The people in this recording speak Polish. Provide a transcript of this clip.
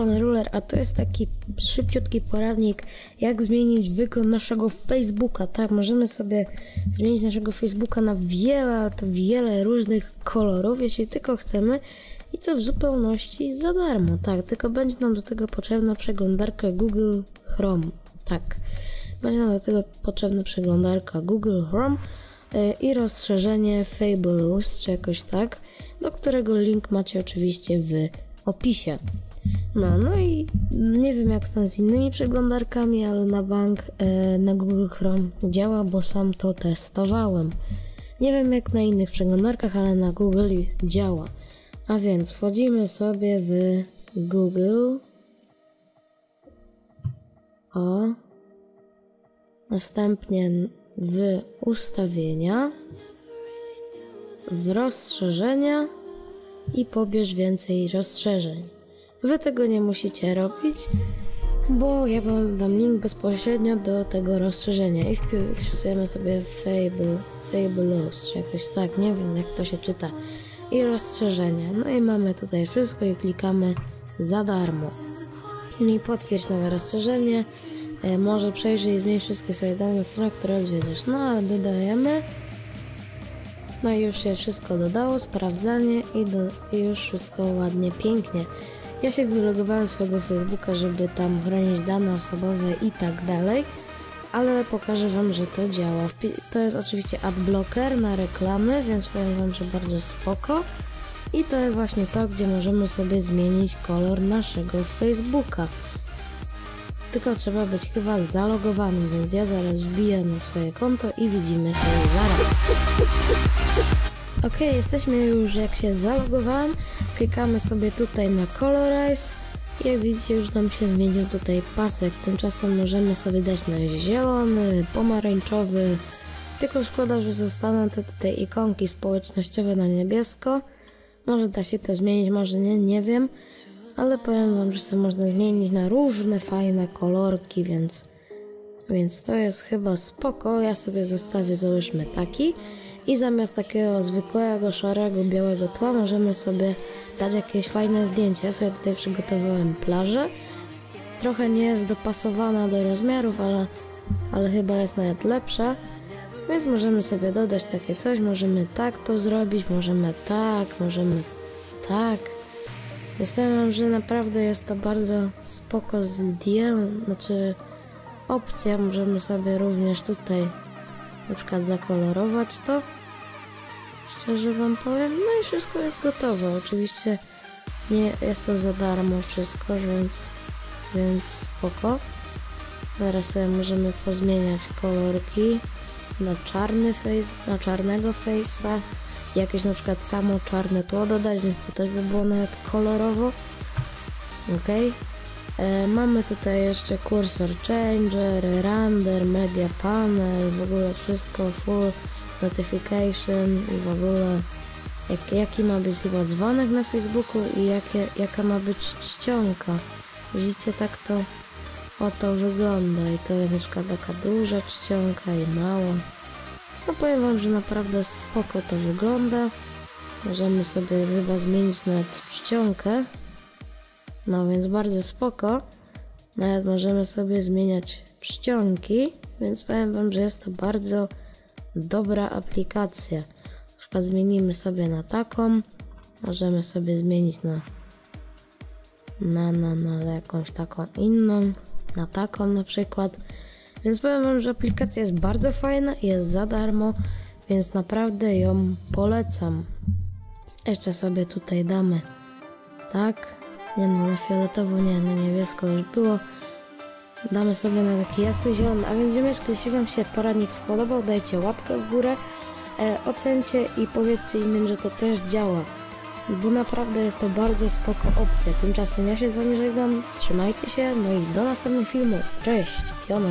strony Ruler, a to jest taki szybciutki poradnik, jak zmienić wygląd naszego Facebooka. Tak, możemy sobie zmienić naszego Facebooka na wiele, to wiele różnych kolorów, jeśli tylko chcemy. I to w zupełności za darmo, tak, tylko będzie nam do tego potrzebna przeglądarka Google Chrome, tak. Będzie nam do tego potrzebna przeglądarka Google Chrome yy, i rozszerzenie Fabulous, czy jakoś tak, do którego link macie oczywiście w opisie. No, no i nie wiem jak stan z innymi przeglądarkami, ale na bank e, na Google Chrome działa, bo sam to testowałem. Nie wiem jak na innych przeglądarkach, ale na Google działa. A więc wchodzimy sobie w Google. O. Następnie w ustawienia, w rozszerzenia i pobierz więcej rozszerzeń. Wy tego nie musicie robić, bo ja wam dam link bezpośrednio do tego rozszerzenia i wpisujemy sobie Fable, Fabulous, czy jakoś tak, nie wiem jak to się czyta. I rozszerzenia. No i mamy tutaj wszystko i klikamy za darmo. I potwierdź nowe rozszerzenie. E, może przejrzyj i zmień wszystkie swoje dane na stronę, które odwiedzasz. No a dodajemy. No i już się wszystko dodało, sprawdzanie i, do, i już wszystko ładnie, pięknie. Ja się wylogowałem swojego Facebooka, żeby tam chronić dane osobowe i tak dalej, ale pokażę Wam, że to działa. To jest oczywiście adblocker na reklamy, więc powiem Wam, że bardzo spoko. I to jest właśnie to, gdzie możemy sobie zmienić kolor naszego Facebooka. Tylko trzeba być chyba zalogowanym, więc ja zaraz wbiję na swoje konto i widzimy się zaraz. Ok, jesteśmy już jak się zalogowałem. Klikamy sobie tutaj na Colorize. Jak widzicie już nam się zmienił tutaj pasek. Tymczasem możemy sobie dać na zielony, pomarańczowy. Tylko szkoda, że zostaną te tutaj ikonki społecznościowe na niebiesko. Może da się to zmienić, może nie, nie wiem. Ale powiem wam, że sobie można zmienić na różne fajne kolorki, więc, więc to jest chyba spoko. Ja sobie zostawię, załóżmy taki. I zamiast takiego zwykłego, szarego, białego tła możemy sobie dać jakieś fajne zdjęcie. Ja sobie tutaj przygotowałem plażę. Trochę nie jest dopasowana do rozmiarów, ale, ale chyba jest nawet lepsza. Więc możemy sobie dodać takie coś, możemy tak to zrobić, możemy tak, możemy tak. Więc powiem że naprawdę jest to bardzo spoko zdjęcie, znaczy opcja, możemy sobie również tutaj na przykład zakolorować to. Szczerze wam powiem. No i wszystko jest gotowe. Oczywiście nie jest to za darmo wszystko, więc, więc spoko. Teraz sobie możemy pozmieniać kolorki na czarny face, na czarnego face'a. Jakieś na przykład samo czarne tło dodać, więc to też by było nawet kolorowo. Ok. E, mamy tutaj jeszcze cursor changer, render, media panel, w ogóle wszystko full notification i w ogóle jak, jaki ma być chyba dzwonek na Facebooku i jakie, jaka ma być czcionka. Widzicie, tak to oto wygląda i to jest na przykład taka duża czcionka i mała. No powiem wam, że naprawdę spoko to wygląda. Możemy sobie chyba zmienić nawet czcionkę. No więc bardzo spoko. Nawet możemy sobie zmieniać czcionki, więc powiem wam, że jest to bardzo dobra aplikacja. Na przykład zmienimy sobie na taką, możemy sobie zmienić na, na, na, na jakąś taką inną, na taką na przykład. Więc powiem wam, że aplikacja jest bardzo fajna i jest za darmo, więc naprawdę ją polecam. Jeszcze sobie tutaj damy tak, nie no, na fioletowo nie, na niebiesko już było. Damy sobie na taki jasny zielony. A więc ziomeczki, jeśli Wam się poradnik spodobał, dajcie łapkę w górę, e, ocencie i powiedzcie innym, że to też działa. Bo naprawdę jest to bardzo spoko opcja. Tymczasem ja się z Wami żegnam, trzymajcie się, no i do następnych filmów. Cześć, Jona.